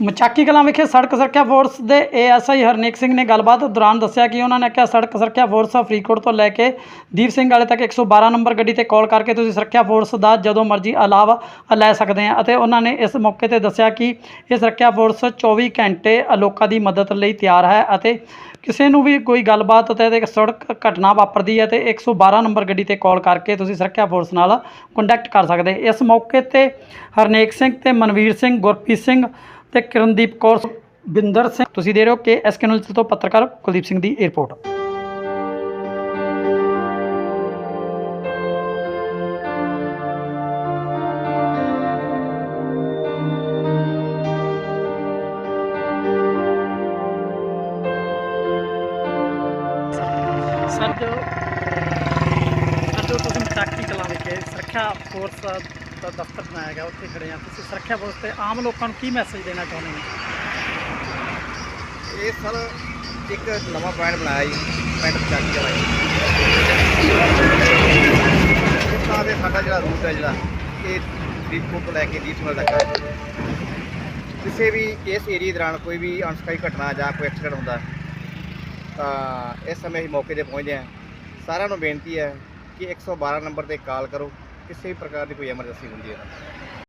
ਮਚਾਕੀ ਕਲਾਂ ਵਿਖੇ ਸੜਕ ਸੁਰੱਖਿਆ ਫੋਰਸ ਦੇ ਏਐਸਆਈ ਹਰਨੇਕ ਸਿੰਘ ਨੇ ਗੱਲਬਾਤ ਦੌਰਾਨ ਦੱਸਿਆ ਕਿ ਉਹਨਾਂ ਨੇ ਕਿਹਾ ਸੜਕ ਸੁਰੱਖਿਆ ਫੋਰਸ ਫਰੀਦਕੋਟ ਤੋਂ ਲੈ ਕੇ ਦੀਪ ਸਿੰਘ ਵਾਲੇ ਤੱਕ 112 ਨੰਬਰ ਗੱਡੀ ਤੇ ਕਾਲ ਕਰਕੇ ਤੁਸੀਂ ਸੁਰੱਖਿਆ ਫੋਰਸ ਦਾ ਜਦੋਂ ਮਰਜ਼ੀ ਲਾਭ ਲੈ ਸਕਦੇ ਆ ਅਤੇ ਉਹਨਾਂ ਨੇ ਇਸ ਮੌਕੇ ਤੇ ਦੱਸਿਆ ਕਿ ਇਹ ਸੁਰੱਖਿਆ ਫੋਰਸ 24 ਘੰਟੇ ਲੋਕਾਂ ਦੀ ਮਦਦ ਲਈ ਤਿਆਰ ਹੈ ਅਤੇ ਕਿਸੇ ਨੂੰ ਵੀ ਕੋਈ ਗੱਲਬਾਤ ਅਤੇ ਤੇ ਸੜਕ ਘਟਨਾ ਵਾਪਰਦੀ ਹੈ ਤੇ 112 ਨੰਬਰ ਗੱਡੀ ਤੇ ਕਾਲ ਕਰਕੇ ਤੁਸੀਂ ਸੁਰੱਖਿਆ ਫੋਰਸ ਨਾਲ ਕੰਟੈਕਟ ਕਰ ਸਕਦੇ। ਇਸ ਮੌਕੇ ਤੇ ਹਰਨੇਕ ਸਿੰਘ ਤੇ ਮਨਵੀਰ ਸਿੰਘ, ਗੁਰਪ੍ਰੀਤ ਸਿੰਘ ਤੇ ਕਿਰਨਦੀਪ ਕੌਰ ਬਿੰਦਰ ਸਿੰਘ। ਤੁਸੀਂ ਦੇ ਰਹੇ ਹੋ ਕਿ ਐਸ ਕੈਨਲ ਤੋਂ ਪੱਤਰਕਾਰ ਕੁਲਦੀਪ ਸਿੰਘ ਦੀ ਰਿਪੋਰਟ। ਸਰ, ਜੋ ਸਰ ਤੁਸੀਂ ਮਟਾਕੀ ਕਲਾਂ ਵਿਖੇ ਸੁਰੱਖਿਆ ਫੋਰਸ ਦਾ ਦਫ਼ਤਰ ਬਣਾਇਆ ਗਿਆ, ਉੱਥੇ ਖੜੇ ਆ ਤੁਸੀਂ ਸੁਰੱਖਿਆ ਫੋਰਸ ਤੇ ਆਮ ਲੋਕਾਂ ਨੂੰ ਕੀ ਮੈਸੇਜ ਦੇਣਾ ਚਾਹੁੰਦੇ ਹੋ? ਇਹ ਸਰ, ਇੱਕ ਨਵਾਂ ਪੁਆਇੰਟ ਬਣਾਇਆ ਜੀ, ਪੈਂਟ ਪਚਾਕੀ ਵਾਲਾ ਜੀ। ਦੇ ਸਾਡਾ ਜਿਹੜਾ ਰੂਟ ਹੈ ਜਿਹੜਾ, ਇਹ ਫਰੀਦਕੋਟ ਤੋਂ ਲੈ ਕੇ ਦੀਪਸਮਲ ਤੱਕ ਹੈ। ਕਿਸੇ ਵੀ ਇਸ ਏਰੀਆ ਦੌਰਾਨ ਕੋਈ ਵੀ ਅਣਸਖਾਈ ਘਟਨਾ ਜਾਂ ਕੋਈ ਐਕਸੀਡੈਂਟ ਹੁੰਦਾ, ਤਾਂ ਇਸ ਸਮੇਂ ਅਸੀਂ ਮੌਕੇ ਤੇ ਪਹੁੰਚਦੇ ਹਾਂ। ਸਾਰਿਆਂ ਨੂੰ ਬੇਨਤੀ ਹੈ ਕਿ 112 ਨੰਬਰ ਤੇ ਕਾਲ ਕਰੋ। ਕਿਸੇ ਵੀ ਪ੍ਰਕਾਰ ਦੀ ਕੋਈ ਐਮਰਜੈਂਸੀ ਹੁੰਦੀ ਹੈ? ਤਾਂ